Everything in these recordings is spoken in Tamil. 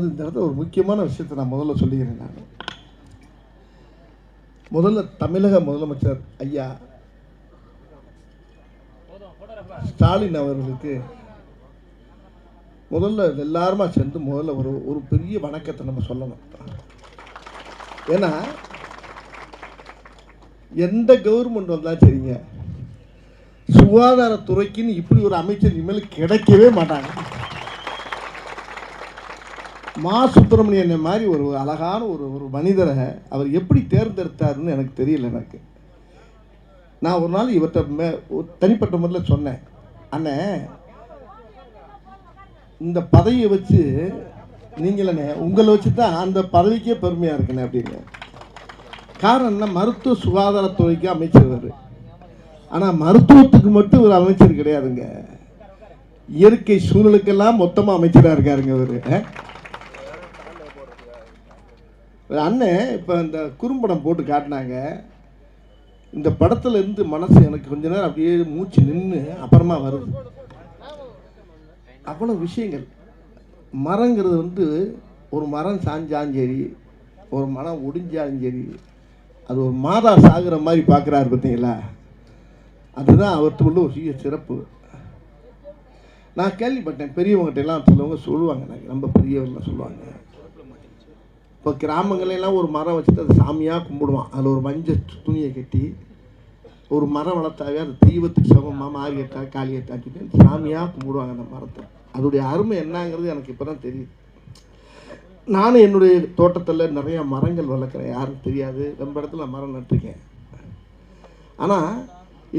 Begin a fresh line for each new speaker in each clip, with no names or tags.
அதாவது இந்த இடத்துல ஒரு முக்கியமான விஷயத்தை நான் முதல்ல சொல்லிக்கிறேன் நான். முதல்ல தமிழக முதலமைச்சர் ஐயா ஸ்டாலின் அவர்களுக்கு முதல்ல எல்லாருமா சேர்ந்து முதல்ல ஒரு ஒரு பெரிய வணக்கத்தை நம்ம சொல்லணும். ஏன்னா எந்த கவர்மெண்ட் வந்தாலும் சரிங்க. சுகாதாரத்துறைக்குன்னு இப்படி ஒரு அமைச்சர் இனிமேல் கிடைக்கவே மாட்டாங்க. மா சுப்பிரமணியன் மாதிரி ஒரு அழகான ஒரு ஒரு மனிதரை அவர் எப்படி தேர்ந்தெடுத்தாருன்னு எனக்கு தெரியல எனக்கு. நான் ஒரு நாள் இவர்கிட்ட மே ஒரு தனிப்பட்ட முறையில் சொன்னேன். அண்ணே இந்த பதவியை வச்சு நீங்களே உங்களை வச்சு தான் அந்த பதவிக்கே பெருமையாக இருக்கணும் அப்படின்னு. காரணம் என்ன? மருத்துவ சுகாதாரத்துறைக்கு அமைச்சர் அவர் ஆனால் மருத்துவத்துக்கு மட்டும் ஒரு அமைச்சர் கிடையாதுங்க. இயற்கை சூழலுக்கெல்லாம் மொத்தமாக அமைச்சராக இருக்காருங்க அவர் அண்ணன் இப்போ இந்த குறும்படம் போட்டு காட்டினாங்க. இந்த படத்துலேருந்து மனசு எனக்கு கொஞ்ச நேரம் அப்படியே மூச்சு நின்று அப்புறமா வருது. அவ்வளோ விஷயங்கள். மரங்கிறது வந்து ஒரு மரம் சாஞ்சாலும் சரி ஒரு மரம் ஒடிஞ்சாலும் சரி அது ஒரு மாதா சாகுற மாதிரி பார்க்குறாரு பார்த்தீங்களா? அதுதான் அவர்கிட்ட ஒரு சிறிய சிறப்பு. நான் கேள்விப்பட்டேன் பெரியவங்ககிட்ட எல்லாம் சிலவங்க சொல்லுவாங்க எனக்கு ரொம்ப பெரியவங்களாம் சொல்லுவாங்க. இப்போ கிராமங்களெல்லாம் ஒரு மரம் வச்சுட்டு அது சாமியாக கும்பிடுவான். அதில் ஒரு மஞ்சள் துணியை கட்டி ஒரு மரம் வளர்த்தாவே அது தெய்வத்துக்கு சமமாக மாறி எட்டா காளி கட்டான்னு சாமியாக கும்பிடுவாங்க அந்த மரத்தை. அதோடைய அருமை என்னங்கிறது எனக்கு இப்போ தான் தெரியுது. நானும் என்னுடைய தோட்டத்தில் நிறையா மரங்கள் வளர்க்குறேன். யாரும் தெரியாது. ரொம்ப இடத்துல மரம் நட்டிருக்கேன். ஆனால்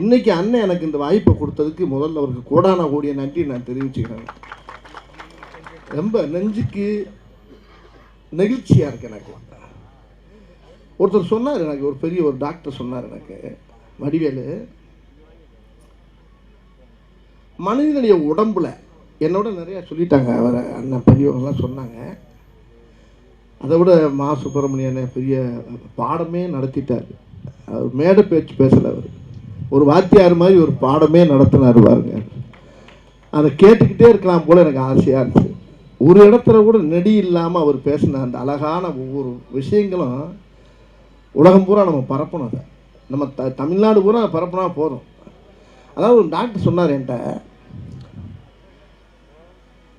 இன்றைக்கி அண்ணன் எனக்கு இந்த வாய்ப்பை கொடுத்ததுக்கு முதல்ல அவருக்கு கோடான கோடிய நன்றி நான் தெரிவிச்சுக்கிறேன். ரொம்ப நெஞ்சுக்கு நெகிழ்ச்சியாக இருக்கு எனக்கு. ஒருத்தர் சொன்னார் எனக்கு ஒரு பெரிய ஒரு டாக்டர் சொன்னார் எனக்கு வடிவேலு. மனிதனுடைய உடம்புல என்னோட நிறையா சொல்லிட்டாங்க அவர் அண்ணன் பெரியவங்கலாம் சொன்னாங்க. அதை விட மா சுப்பிரமணியன் பெரிய பாடமே நடத்திட்டார். அவர் மேடை பேச்சு பேசலை அவர். ஒரு வாத்தியார் மாதிரி ஒரு பாடமே நடத்தினார் பாருங்க. அதை கேட்டுக்கிட்டே இருக்கலாம் போல் எனக்கு ஆசையாக இருந்துச்சு. ஒரு இடத்துல கூட நெடி இல்லாமல் அவர் பேசின அந்த அழகான ஒவ்வொரு விஷயங்களும் உலகம் பூரா நம்ம பரப்பணும் அதை. நம்ம த தமிழ்நாடு பூரா பரப்புனா போதும். அதாவது ஒரு டாக்டர் சொன்னார் என்கிட்ட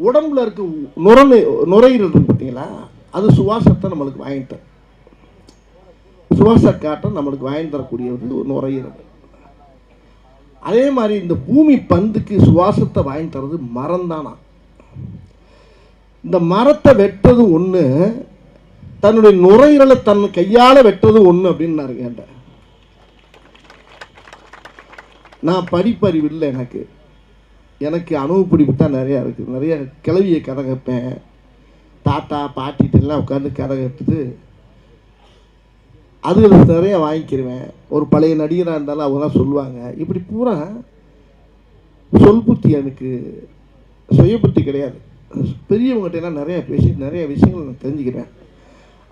உடம்புல இருக்க நுரை நுரையீரல் இருக்கு பார்த்தீங்களா? அது சுவாசத்தை நம்மளுக்கு வாங்கிட்டு சுவாச காற்றை நம்மளுக்கு வாங்கி தரக்கூடிய ஒரு நுரையீரல் அதே மாதிரி இந்த பூமி பந்துக்கு சுவாசத்தை வாங்கி தரது மரம் தானா இந்த மரத்தை வெட்டுறது ஒன்று தன்னுடைய நுரையீரலை தன் கையால் வெட்டுறது ஒன்று அப்படின்னு நான் கேட்டேன். நான் படிப்பறிவு இல்லை எனக்கு. எனக்கு அனுபவப்பிடிப்பு தான் நிறையா இருக்குது நிறைய கிளவியை கதை கேட்பேன். தாத்தா பாட்டிகிட்டெல்லாம் உட்காந்து கதை கேட்டுட்டு அது நிறைய வாங்கிக்கிருவேன். ஒரு பழைய நடிகராக இருந்தாலும் அவங்க தான் சொல்லுவாங்க. இப்படி பூரா சொல் புத்தி எனக்கு சுய புத்தி கிடையாது. பெரியவங்ககிட்டலாம் நிறையா பேசி நிறைய விஷயங்கள் நான் தெரிஞ்சுக்கிறேன்.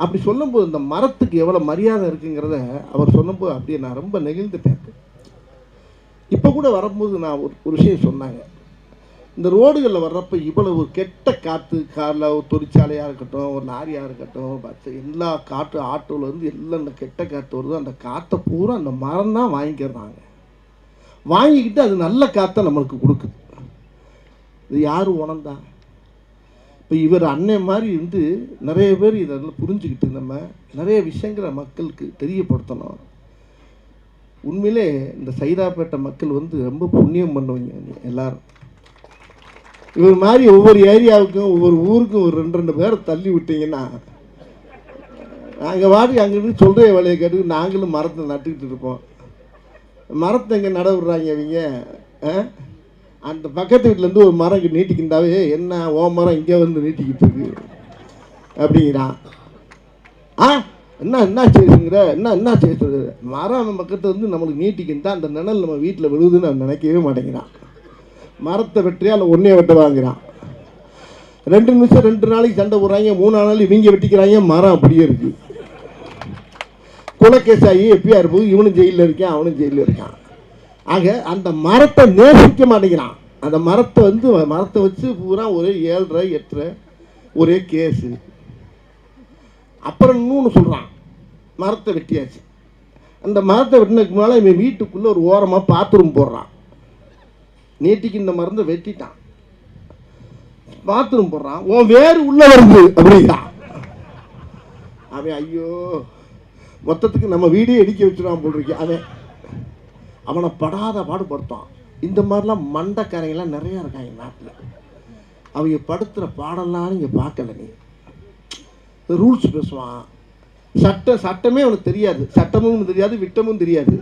அப்படி சொல்லும்போது இந்த மரத்துக்கு எவ்வளோ மரியாதை இருக்குங்கிறத அவர் சொல்லும்போது அப்படியே நான் ரொம்ப நெகிழ்ந்துட்டேன். இப்போ கூட வரும்போது நான் ஒரு ஒரு விஷயம் சொன்னாங்க. இந்த ரோடுகளில் வர்றப்ப இவ்வளவு கெட்ட காற்று காரில் ஒரு தொழிற்சாலையாக இருக்கட்டும் ஒரு லாரியாக இருக்கட்டும் பஸ் எல்லா காற்று ஆட்டோலேருந்து எல்லாம் இந்த கெட்ட காற்று வருதோ. அந்த காற்றை பூரா அந்த மரம் தான் வாங்கிக்கிறாங்க. வாங்கிக்கிட்டு அது நல்ல காற்றை நம்மளுக்கு கொடுக்குது. இது யார் உணர்ந்தாங்க இப்போ இவர் அன்னை மாதிரி இருந்து நிறைய பேர் இதெல்லாம் புரிஞ்சுக்கிட்டு நம்ம நிறைய விஷயங்களை மக்களுக்கு தெரியப்படுத்தணும். உண்மையிலே இந்த சைதாப்பேட்டை மக்கள் வந்து ரொம்ப புண்ணியம் பண்ணுவீங்க எல்லாரும். இவர் மாதிரி ஒவ்வொரு ஏரியாவுக்கும் ஒவ்வொரு ஊருக்கும் ஒரு ரெண்டு ரெண்டு பேரை தள்ளி விட்டீங்கன்னா நாங்கள் வாடி அங்கிருந்து சொல்கிற வேலையை கேட்டு நாங்களும் மரத்தை நட்டுக்கிட்டு இருப்போம். மரத்தை எங்கே நட விடுறாங்க அவங்க ஆ? அந்த பக்கத்து வீட்டிலேருந்து ஒரு மரம் இங்க நீட்டிக்கிட்டாவே என்ன ஓ மரம் இங்கே வந்து நீட்டிக்கிட்டு இருக்கு அப்படிங்கிறான். ஆ என்ன என்ன செய்யுங்கிற என்ன என்ன செய்யுது மரம் பக்கத்து வந்து நம்மளுக்கு நீட்டிக்கிட்டா அந்த நிழல் நம்ம வீட்டில் விழுதுன்னு அவன் நினைக்கவே மாட்டேங்கிறான். மரத்தை வெட்டியா அதில் ஒன்றே வெட்ட வாங்குறான் ரெண்டு நிமிஷம் ரெண்டு நாளைக்கு சண்டை போடுறாங்க மூணு நாள் இவங்க வெட்டிக்கிறாங்க மரம் அப்படியே இருக்குது குலக்கேசாயி ஆகி எப்பியார் இவனும் ஜெயிலில் இருக்கான் அவனும் ஜெயிலில் இருக்கான். ஆக அந்த மரத்தை நேசிக்க மாட்டேங்கிறான். அந்த மரத்தை வந்து மரத்தை வச்சு பூரா ஒரே ஏழரை எட்டரை ஒரே கேஸு அப்புறம் இன்னொன்று சொல்கிறான் மரத்தை வெட்டியாச்சு. அந்த மரத்தை வெட்டினதுக்கு முன்னால் இவன் வீட்டுக்குள்ளே ஒரு ஓரமாக பாத்ரூம் போடுறான். நேற்றுக்கு இந்த மருந்தை வெட்டிட்டான். பாத்ரூம் போடுறான். உன் வேறு உள்ள வருது அப்படிங்கிறான் அவன் ஐயோ மொத்தத்துக்கு நம்ம வீடே இடிக்க வச்சுருவான் போட்டிருக்கேன் அவன் அவனை படாத பாடுபடுத்தான். இந்த மாதிரிலாம் மண்டக்கரையெல்லாம் நிறையா இருக்காங்க நாட்டில். அவங்க படுத்துகிற பாடலாம் நீங்கள் பார்க்கல நீ. ரூல்ஸ் பேசுவான். சட்ட சட்டமே அவனுக்கு தெரியாது. சட்டமும் தெரியாது விட்டமும் தெரியாது.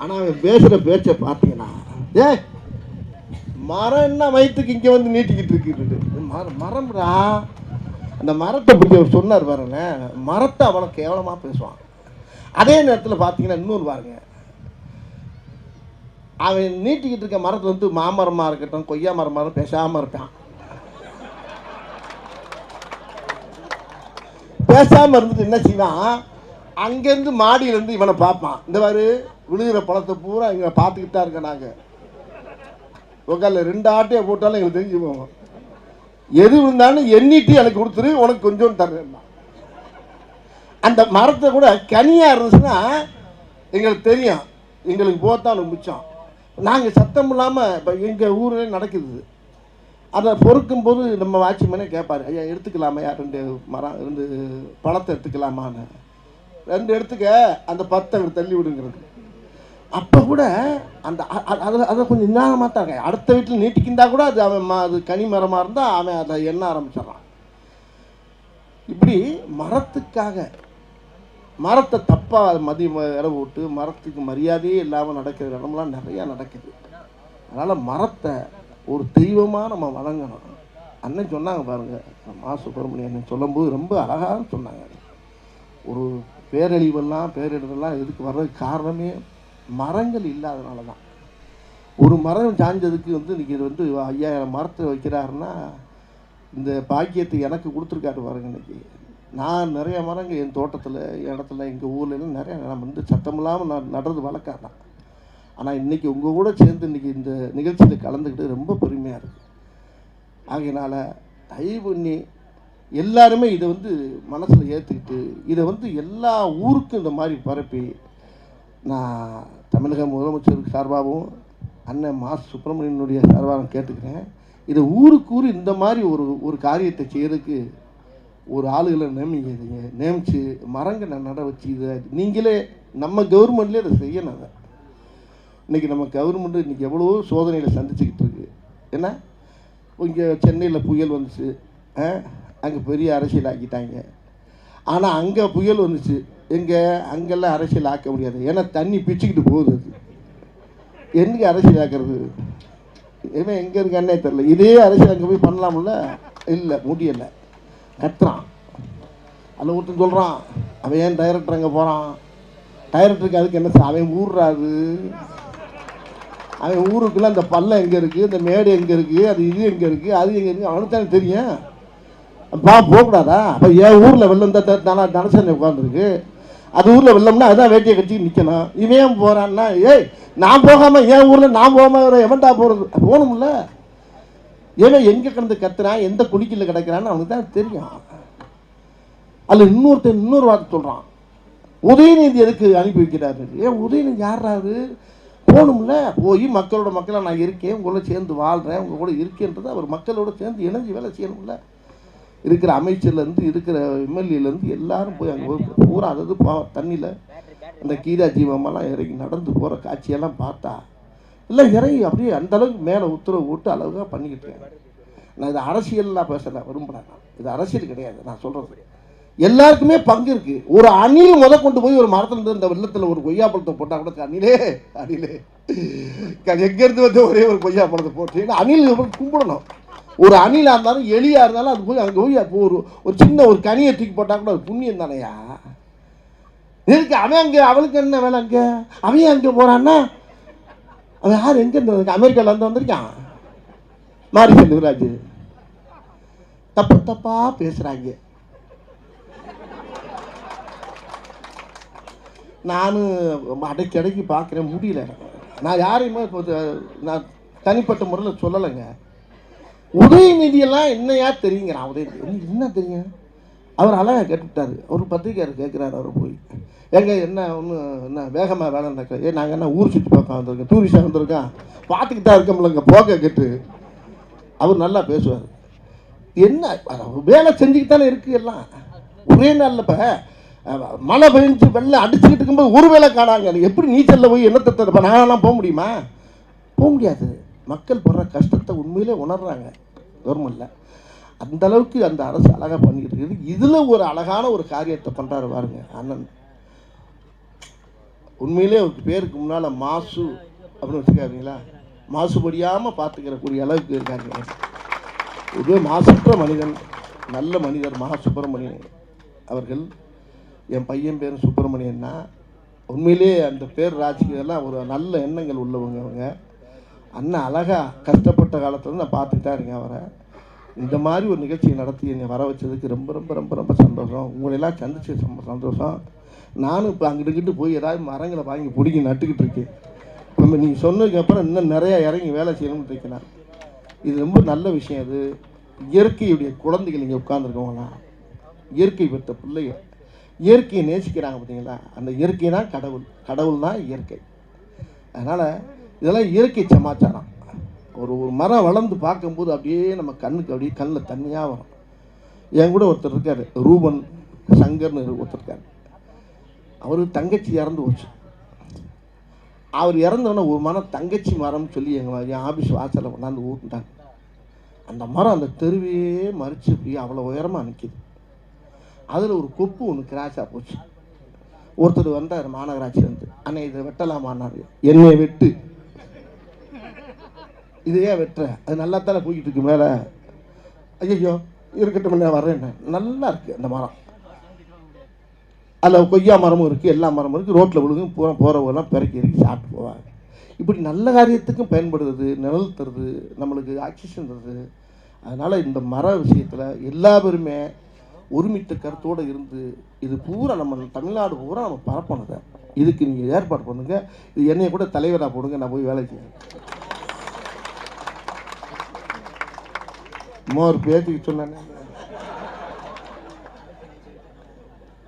ஆனால் அவன் பேசுகிற பேச்சை பார்த்தீங்கன்னா ஏ மரம் என்ன வயிற்றுக்கு இங்கே வந்து நீட்டிக்கிட்டு இருக்கு மரம் மரம்டா. அந்த மரத்தை பற்றி அவர் சொன்னார் பாருங்களேன். மரத்தை அவனை கேவலமாக பேசுவான். அதே நேரத்தில் பார்த்தீங்கன்னா இன்னொரு பாருங்கள் அவன் நீட்டிக்கிட்டு இருக்க மரத்தை வந்து மாமரமாக இருக்கட்டும் கொய்யா மரமாக பேசாமல் இருப்பான் பேசாமல் இருந்துட்டு என்ன செய்வான்? அங்கேருந்து மாடியிலேருந்து இவனை பார்ப்பான். இந்த மாதிரி விழுகிற பழத்தை பூரா இவனை பார்த்துக்கிட்டா இருக்கேன் நாங்கள் உக்கால ரெண்டு ஆட்டையை போட்டாலும் எங்களுக்கு தெரிஞ்சு போவோம் எது இருந்தாலும் எண்ணிட்டு எனக்கு கொடுத்துரு உனக்கு கொஞ்சம் தரேன் அந்த மரத்தை கூட கனியாக இருந்துச்சுன்னா எங்களுக்கு தெரியும். எங்களுக்கு போத்தான் மிச்சம். நாங்கள் சத்தம் இல்லாமல் இப்போ எங்கள் ஊரில் நடக்குது. அதை பொறுக்கும் போது நம்ம வாட்சிமேனே கேட்பார் ஐயா எடுத்துக்கலாமா? ரெண்டு மரம் ரெண்டு பழத்தை எடுத்துக்கலாமான்னு. ரெண்டு எடுத்துக்க அந்த பத்தை தள்ளி விடுங்கிறது. அப்போ கூட அந்த அதில் அதை கொஞ்சம் நிதானமாக தான் அடுத்த வீட்டில் நீட்டிக்கிந்தா கூட அது அவன் ம- அது கனி மரமாக இருந்தால் அவன் அதை எண்ண ஆரம்பிச்சிடறான். இப்படி மரத்துக்காக மரத்தை தப்பாக மதி இடம் விட்டு மரத்துக்கு மரியாதையே இல்லாமல் நடக்கிற இடம்லாம் நிறையா நடக்குது. அதனால் மரத்தை ஒரு தெய்வமாக நம்ம வணங்கணும். அண்ணன் சொன்னாங்க பாருங்க மா சுப்பிரமணியன் அண்ணன் சொல்லும்போது ரொம்ப அழகாக சொன்னாங்க. ஒரு பேரழிவெல்லாம் பேரிடரெல்லாம் எதுக்கு வர்றதுக்கு காரணமே மரங்கள் இல்லாதனால தான் ஒரு மரம் சாஞ்சதுக்கு வந்து இன்றைக்கி இது வந்து ஐயாயிரம் மரத்தை வைக்கிறாருன்னா இந்த பாக்கியத்தை எனக்கு கொடுத்துருக்காரு பாருங்க இன்றைக்கி நான் நிறைய மரங்கள் என் தோட்டத்தில் இடத்துல எங்கள் ஊர்லலாம் நிறையா நிறைய நான் வந்து சத்தம் இல்லாமல் நான் நடுறது வழக்கம் தான் ஆனால் இன்றைக்கி உங்கள் கூட சேர்ந்து இன்றைக்கி இந்த நிகழ்ச்சியில் கலந்துக்கிட்டு ரொம்ப பெருமையாக இருக்குது ஆகையினால் தயவு பண்ணி எல்லாருமே இதை வந்து மனசில் ஏற்றுக்கிட்டு இதை வந்து எல்லா ஊருக்கும் இந்த மாதிரி பரப்பி நான் தமிழக முதலமைச்சர் சார்பாகவும் அண்ணன் மா. சுப்பிரமணியனுடைய சார்பாகவும் கேட்டுக்கிறேன். இதை ஊருக்கு ஊர் இந்த மாதிரி ஒரு ஒரு காரியத்தை செய்கிறதுக்கு ஒரு ஆளுகளை நியமிக்கிறீங்க நியமித்து மரங்களை நட வச்சு இதை நீங்களே நம்ம கவர்மெண்ட்லேயே அதை செய்யணும் அதை. இன்றைக்கி நம்ம கவர்மெண்ட்டு இன்றைக்கி எவ்வளோ சோதனையில் சந்திச்சுக்கிட்டு இருக்கு. ஏன்னா இங்கே சென்னையில் புயல் வந்துச்சு. அங்கே பெரிய அரசியல் ஆக்கிட்டாங்க. ஆனால் அங்கே புயல் வந்துச்சு. எங்கே? அங்கெல்லாம் அரசியல் ஆக்க முடியாது. ஏன்னா தண்ணி பிச்சுக்கிட்டு போகுது அது. என்னைக்கு அரசியல் ஆக்கிறது? ஏன்னா எங்கே இருக்கானே தெரில இதே அரசியல் அங்கே போய் பண்ணலாம்ல இல்லை முடியலை. கத்துறான் அதில் ஒருத்தன் சொல்கிறான் அவன் ஏன் டைரக்டர் அங்கே போகிறான் டைரக்டருக்கு அதுக்கு என்ன சார் அவன் ஊர்றாரு அவன் ஊருக்குள்ளே அந்த பள்ளம் எங்கே இருக்குது இந்த மேடு எங்கே இருக்குது அது இது எங்கே இருக்குது அது எங்கே இருக்குது அவனுக்கு தானே தெரியும். பா போகக்கூடாதா? அப்போ என் ஊரில் வெள்ளம் தான் தானே தனசேனை உட்காந்துருக்கு அது ஊரில் வெள்ளம்னா அதுதான் வேட்டியை கட்டிட்டு நிற்கணும் இவன் ஏன் போகிறான்னா ஏய் நான் போகாமல் என் ஊரில் நான் போகாமல் எவன்டா போகிறது போகணும்ல. ஏன்னா எங்கே கிடந்து கத்துறான் எந்த குடிக்கல கிடக்கிறான்னு அவனுக்கு தான் தெரியும். அதில் இன்னொருத்தர் இன்னொரு வார்த்தை சொல்கிறான் உதயநிதி எதுக்கு அனுப்பி வைக்கிறாரு? ஏன் உதயநிதி யாராரு போகணும்ல? போய் மக்களோட மக்களாக நான் இருக்கேன் உங்களோட சேர்ந்து வாழ்கிறேன் உங்கள் கூட இருக்கேன்றது அவர் மக்களோட சேர்ந்து இணைஞ்சு வேலை செய்யணும்ல. இருக்கிற அமைச்சர்லேருந்து இருக்கிற எம்எல்ஏலேருந்து எல்லாரும் போய் அங்கே போய் பூரா அதாவது பா தண்ணியில் அந்த கீதா ஜீவமெல்லாம் இறங்கி நடந்து போகிற காட்சியெல்லாம் பார்த்தா இல்லை இறங்கி அப்படியே அந்த அளவுக்கு மேலே உத்தரவு போட்டு அளவுக்காக பண்ணிக்கிட்டு இருக்கேன் நான் இது அரசியல்லாம் பேசலை விரும்புகிறேன் நான். இது அரசியல் கிடையாது நான் சொல்கிறது எல்லாருக்குமே பங்கு இருக்குது ஒரு அணில் முத கொண்டு போய் ஒரு மரத்தில் இருந்து இந்த வெள்ளத்தில் ஒரு கொய்யா பழத்தை போட்டால் கூட அணிலே அணிலே. எங்கேருந்து வந்து ஒரே ஒரு கொய்யா பழத்தை போட்டு அணில் கும்பிடணும். ஒரு அணிலாக இருந்தாலும் எலியாக இருந்தாலும் அது போய் அங்கே போய் அப்போ ஒரு ஒரு சின்ன ஒரு கனியை தூக்கி போட்டால் கூட அது புண்ணியம் தானையா? இருக்கு அவன் அங்கே அவளுக்கு என்ன வேலை அங்கே? அவன் அங்கே போகிறான்னா அவன் யார்? எங்கே இருந்து அமெரிக்காவிலேருந்து வந்திருக்கான். மாரி செல்வராஜ் தப்பு தப்பாக பேசுகிறாங்க நானும் அடைக்கி அடைக்கி பார்க்குறேன் முடியல. நான் யாரையுமே இப்போ நான் தனிப்பட்ட முறையில் சொல்லலைங்க. உதயநிதியெல்லாம் என்னையா தெரியுங்கிறான் உதயநிதி என்ன தெரியும்? அவர் அழகாக கேட்டுவிட்டாரு. அவர் பத்திரிக்கையார் கேட்குறாரு அவர் போய். ஏங்க என்ன ஒன்று என்ன வேகமாக வேலை ஏ நாங்கள் என்ன ஊர் சுற்றி பார்க்க வந்திருக்கோம்? டூரிஸ்டாக வந்திருக்கோம் பார்த்துக்கிட்டு தான் இருக்கோம்லங்க போக கேட்டு. அவர் நல்லா பேசுவார். என்ன வேலை செஞ்சுக்கிட்டு தானே இருக்குது எல்லாம். ஒரே நாளில் இப்போ மழை பெஞ்சு வெள்ளம் அடிச்சுக்கிட்டு இருக்கும்போது ஒரு வேலை காணாங்க. எப்படி நீச்சலில் போய் என்னத்தை தரப்ப நாங்களாம் போக முடியுமா? போக முடியாது. மக்கள் படுற கஷ்டத்தை உண்மையிலே உணர்றாங்க. கவர்மெண்ட்டில் அந்த அளவுக்கு அந்த அரசு அழகாக பண்ணிக்கிட்டு இருக்குது. இதில் ஒரு அழகான ஒரு காரியத்தை பண்ணுறாரு பாருங்க அண்ணன். உண்மையிலே அவருக்கு பேருக்கு முன்னால் மாசு அப்படின்னு வச்சுருக்காருங்களா? மாசுபடியாமல் பார்த்துக்கிற கூடிய அளவுக்கு இருக்காருங்க இது மாசற்ற மனிதன் நல்ல மனிதர் மகா சுப்பிரமணியன் அவர்கள். என் பையன் பேர் சுப்பிரமணியன்னா உண்மையிலே அந்த பேர் ராஜ்கியெல்லாம் ஒரு நல்ல எண்ணங்கள் உள்ளவங்க அவங்க. அண்ணன் அழகாக கஷ்டப்பட்ட காலத்தில் நான் பார்த்துக்கிட்டாருங்க இருக்கேன் அவரை. இந்த மாதிரி ஒரு நிகழ்ச்சியை நடத்தி என்னை வர வச்சதுக்கு ரொம்ப ரொம்ப ரொம்ப ரொம்ப சந்தோஷம். உங்களெல்லாம் சந்திச்சு ரொம்ப சந்தோஷம். நானும் இப்போ அங்கிட்டு போய் ஏதாவது மரங்களை வாங்கி பிடிக்கி நட்டுக்கிட்டு இருக்கேன். நம்ம நீங்கள் சொன்னதுக்கப்புறம் இன்னும் நிறையா இறங்கி வேலை செய்யணும்னு இருக்கேன் இது ரொம்ப நல்ல விஷயம் அது இயற்கையுடைய குழந்தைகள் இங்கே உட்காந்துருக்கவங்களாம் இயற்கை பெற்ற பிள்ளைகள். இயற்கையை நேசிக்கிறாங்க பார்த்தீங்களா? அந்த இயற்கை தான் கடவுள். கடவுள் தான் இயற்கை. அதனால் இதெல்லாம் இயற்கை சமாச்சாரம். ஒரு ஒரு மரம் வளர்ந்து பார்க்கும்போது அப்படியே நம்ம கண்ணுக்கு அப்படியே கண்ணில் தண்ணியாக வரும். என் கூட ஒருத்தர் இருக்கார். ரூபன் சங்கர்னு ஒருத்தர் இருக்கார். அவருக்கு தங்கச்சி இறந்து போச்சு. அவர் இறந்தோடனே ஒரு மரம் தங்கச்சி மரம்னு சொல்லி எங்கள் என் ஆஃபீஸ் வாசலில் கொண்டாந்து ஊட்டுட்டாங்க. அந்த மரம் அந்த தெருவையே மறிச்சு போய் அவ்வளோ உயரமாக நிற்கிது அதில் ஒரு கொப்பு ஒன்று கிராஸாக போச்சு. ஒருத்தர் வந்தார் மாநகராட்சியிலேருந்து அண்ணே இதை வெட்டலாமான்னாரு என்னையை வெட்டு. இதையே வெட்டுற? அது நல்லா தானே போய்கிட்டு இருக்கு மேலே. ஐயோ இருக்கட்டும் நான் வரேன் நல்லா இருக்குது அந்த மரம். அதில் கொய்யா மரமும் இருக்குது எல்லா மரமும் இருக்குது ரோட்டில் விழுகும் பூரா போகிறவங்கலாம் பிறக்கி இறக்கி சாப்பிட்டு போவாங்க. இப்படி நல்ல காரியத்துக்கும் பயன்படுது நிழல் தருது நம்மளுக்கு ஆக்சிஜன் தருது. அதனால் இந்த மர விஷயத்தில் எல்லா பேருமே ஒருமித்த கருத்தோடு இருந்து இது பூரா நம்ம தமிழ்நாடு பூரா நம்ம பரப்பணுங்க இதுக்கு நீங்கள் ஏற்பாடு பண்ணுங்க. இது என்னைய கூட தலைவராக போடுங்க நான் போய் வேலை செய்யறேன் மோர் பேச்சுக்கு சொன்னேன்.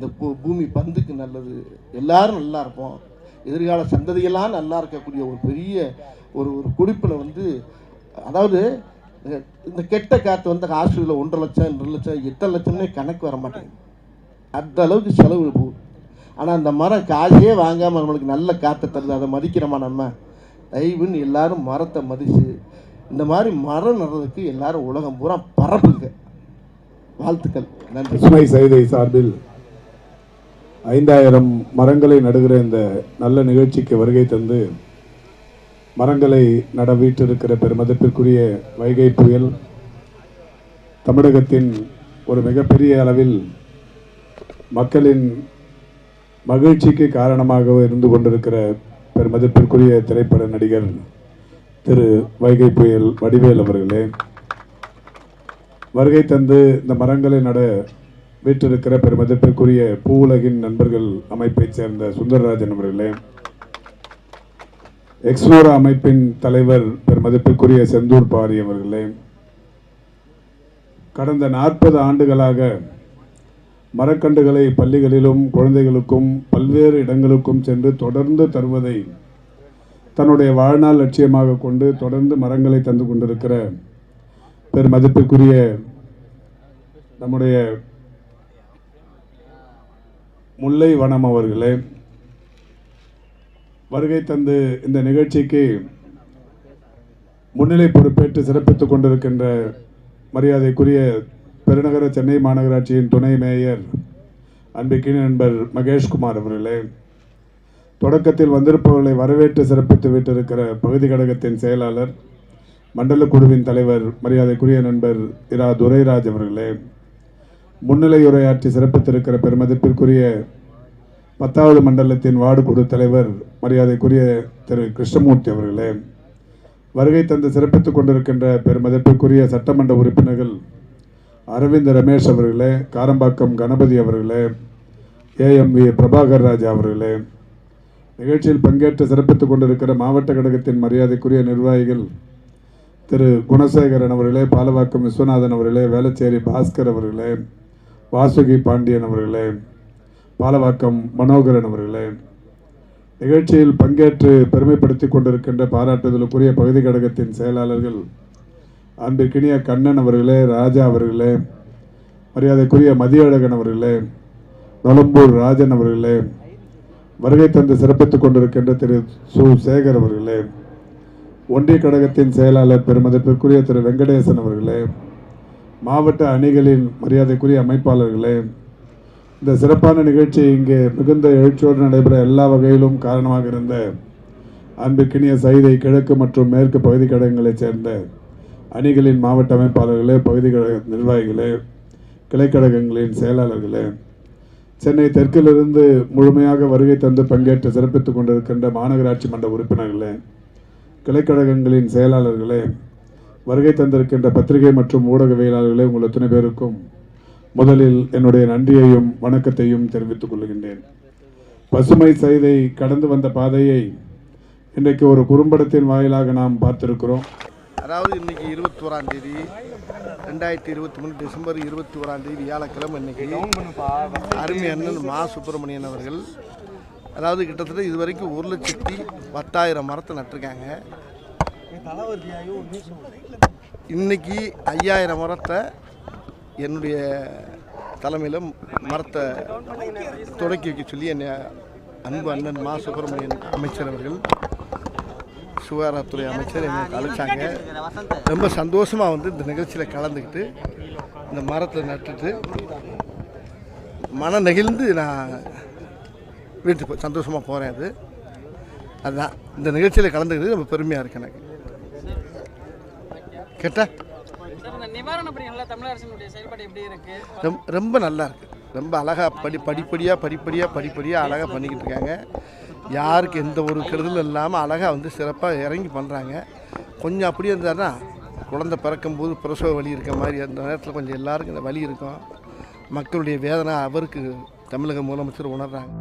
இந்த பூ பூமி பந்துக்கு நல்லது. எல்லாரும் நல்லா இருப்போம். எதிர்கால சந்ததியெல்லாம் நல்லா இருக்கக்கூடிய ஒரு பெரிய ஒரு ஒரு குடிப்பில் வந்து அதாவது இந்த- கெட்ட காற்று வந்து ஹாஸ்பிட்டலில் ஒன்றரை லட்சம் ரெண்டு லட்சம் எட்டரை லட்சம்னே கணக்கு வர மாட்டேங்குது. அந்த அளவுக்கு செலவு போகும் ஆனால் அந்த மரம் காசே வாங்காமல் நம்மளுக்கு நல்ல காற்றை தருது. அதை மதிக்கிறோமா நம்ம? தயவுன்னு எல்லாரும் மரத்தை மதித்து இந்த மாதிரி மரம் நடுறதுக்கு எல்லாரும் உலகம் பூரா பரப்புங்க. வாழ்த்துக்கள். நன்றி.
சுமை சைதை சார்பில் ஐந்தாயிரம் மரங்களை நடுகிற இந்த நல்ல நிகழ்ச்சிக்கு வருகை தந்து மரங்களை நடவீட்டிருக்கிற பெருமதிப்பிற்குரிய வைகை புயல் தமிழகத்தின் ஒரு மிகப்பெரிய அளவில் மக்களின் மகிழ்ச்சிக்கு காரணமாக இருந்து கொண்டிருக்கிற பெருமதிப்பிற்குரிய திரைப்பட நடிகர் திரு வைகை புயல் வடிவேல் அவர்களே வருகை தந்து இந்த மரங்களை நட வீற்றிருக்கிற பெருமதிப்பிற்குரிய பூவுலகின் நண்பர்கள் அமைப்பைச் சேர்ந்த சுந்தரராஜன் அவர்களே எக்ஸ்னோரா அமைப்பின் தலைவர் பெருமதிப்பிற்குரிய செந்தூர் பாரி அவர்களே கடந்த நாற்பது ஆண்டுகளாக மரக்கன்றுகளை பள்ளிகளிலும் குழந்தைகளுக்கும் பல்வேறு இடங்களுக்கும் சென்று தொடர்ந்து தருவதை தன்னுடைய வாழ்நாள் லட்சியமாக கொண்டு தொடர்ந்து மரங்களை தந்து கொண்டிருக்கிற பெருமதிப்பிற்குரிய நம்முடைய முல்லை வனம் அவர்களே வருகை தந்து இந்த நிகழ்ச்சிக்கு முன்னிலை பொறுப்பேற்று சிறப்பித்துக் கொண்டிருக்கின்ற மரியாதைக்குரிய பெருநகர சென்னை மாநகராட்சியின் துணை மேயர் அன்பிக்கின் நண்பர் மகேஷ்குமார் அவர்களே தொடக்கத்தில் வந்திருப்பவர்களை வரவேற்று சிறப்பித்து விட்டிருக்கிற பகுதி கழகத்தின் செயலாளர் மண்டல குழுவின் தலைவர் மரியாதைக்குரிய நண்பர் இரா துரைராஜ் அவர்களே முன்னிலை உரையாற்றி சிறப்பித்திருக்கிற பெருமதிப்பிற்குரிய பத்தாவது மண்டலத்தின் வார்டு குழு தலைவர் மரியாதைக்குரிய திரு கிருஷ்ணமூர்த்தி அவர்களே வருகை தந்து சிறப்பித்துக் கொண்டிருக்கின்ற பெருமதிப்பிற்குரிய சட்டமன்ற உறுப்பினர்கள் அரவிந்த் ரமேஷ் அவர்களே காரம்பாக்கம் கணபதி அவர்களே ஏஎம்வி பிரபாகர் ராஜா அவர்களே நிகழ்ச்சியில் பங்கேற்று சிறப்பித்துக் கொண்டிருக்கிற மாவட்ட கழகத்தின் மரியாதைக்குரிய நிர்வாகிகள் திரு குணசேகரன் அவர்களே பாலவாக்கம் விஸ்வநாதன் அவர்களே வேளச்சேரி பாஸ்கர் அவர்களே வாசுகி பாண்டியன் அவர்களே பாலவாக்கம் மனோகரன் அவர்களே நிகழ்ச்சியில் பங்கேற்று பெருமைப்படுத்திக் கொண்டிருக்கின்ற பாராட்டுதலுக்குரிய பகுதி கழகத்தின் செயலாளர்கள் அன்பிற்கினிய கண்ணன் அவர்களே ராஜா அவர்களே மரியாதைக்குரிய மதியழகன் அவர்களே நொலம்பூர் ராஜன் அவர்களே வருகை தந்து சிறப்பித்துக் கொண்டிருக்கின்ற திரு சு. சேகர் அவர்களே ஒன்றிய கழகத்தின் செயலாளர் பெருமதிப்பிற்குரிய திரு வெங்கடேசன் அவர்களே மாவட்ட அணிகளின் மரியாதைக்குரிய அமைப்பாளர்களே இந்த சிறப்பான நிகழ்ச்சி இங்கே மிகுந்த எழுச்சியோடு நடைபெற எல்லா வகையிலும் காரணமாக இருந்த அன்பிற்கினிய சைதை கிழக்கு மற்றும் மேற்கு பகுதி கழகங்களைச் சேர்ந்த அணிகளின் மாவட்ட அமைப்பாளர்களே பகுதி கழக நிர்வாகிகளே கிளைக்கழகங்களின் செயலாளர்களே சென்னை தெற்கிலிருந்து முழுமையாக வருகை தந்து பங்கேற்று சிறப்பித்துக் கொண்டிருக்கின்ற மாநகராட்சி மன்ற உறுப்பினர்களே கிளைக்கழகங்களின் செயலாளர்களே வருகை தந்திருக்கின்ற பத்திரிகை மற்றும் ஊடகவியலாளர்களே உங்கள் அத்தனை பேருக்கும் முதலில் என்னுடைய நன்றியையும் வணக்கத்தையும் தெரிவித்துக் கொள்கின்றேன். பசுமை செய்தை கடந்து வந்த பாதையை இன்றைக்கு ஒரு குறும்படத்தின் வாயிலாக நாம் பார்த்திருக்கிறோம்.
அதாவது இன்னைக்கு இருபத்தோராம் தேதி ரெண்டாயிரத்தி இருபத்தி மூணு டிசம்பர் இருபத்தி ஓராம் தேதி வியாழக்கிழமை இன்னைக்கு அருமை அண்ணன் மா சுப்பிரமணியன் அவர்கள் அதாவது கிட்டத்தட்ட இது வரைக்கும் ஒரு லட்சத்தி பத்தாயிரம் மரத்தை நட்டிருக்காங்க. இன்னைக்கு ஐயாயிரம் மரத்தை என்னுடைய தலைமையில் மரத்தை தொடக்கி வைக்க சொல்லி என்னை அன்பு அண்ணன் மா சுப்பிரமணியன் அமைச்சர் அவர்கள் சுகாதாரத்துறை அமைச்சர் என்னை அழைச்சாங்க. ரொம்ப சந்தோஷமாக வந்து இந்த நிகழ்ச்சியில் கலந்துக்கிட்டு இந்த மரத்தை நட்டுட்டு மன நெகிழ்ந்து நான் வீட்டுக்கு சந்தோஷமாக போகிறேன் அது. அதுதான் இந்த நிகழ்ச்சியில் கலந்துக்கிட்டு ரொம்ப பெருமையாக இருக்கு எனக்கு கேட்டா
சார் இந்த நிவாரண பணிகள்ல தமிழக அரசினுடைய செயல்பாடு எப்படி இருக்கு?
ரொம்ப ரொம்ப நல்லா இருக்கு. ரொம்ப அழகாக படி படிப்படியாக படிப்படியாக படிப்படியாக அழகாக பண்ணிக்கிட்டு இருக்காங்க. யாருக்கு எந்த ஒரு கெடுதலும் இல்லாமல் அழகாக வந்து சிறப்பாக இறங்கி பண்ணுறாங்க கொஞ்சம் அப்படியே இருந்தாருன்னா குழந்தை பிறக்கும்போது பிரசவ வலி இருக்க மாதிரி அந்த நேரத்தில் கொஞ்சம் எல்லாருக்கும் இந்த வலி இருக்கும். மக்களுடைய வேதனை அவருக்கு தமிழக முதலமைச்சர் உணர்றாங்க.